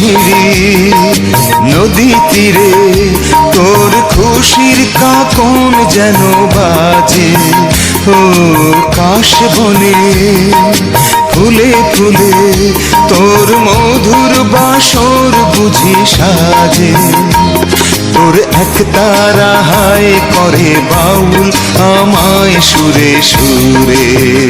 সিঁড়ি নদী তীরে তোর খুশির কাকন যেন বাজে। ও কাশ বনে, ফুলে ফুলে তোর মধুর বাসর বুঝি সাজে। তোর এক তারা হায় করে বাউল আমায় সুরে সুরে।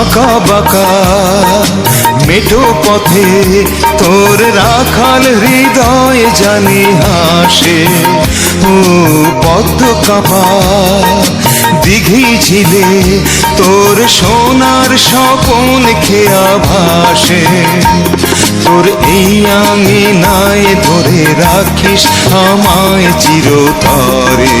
আঁকা বাঁকা। মেঠো পথে তোর রাখাল হৃদয় জানি হাসে। ও পদ্ম কাপা। দিঘি ঝিলে তোর সোনার স্বপন খেয়া ভাসে। তোর এই আঙিনায় ধরে রাখিস আমায় চিরতরে।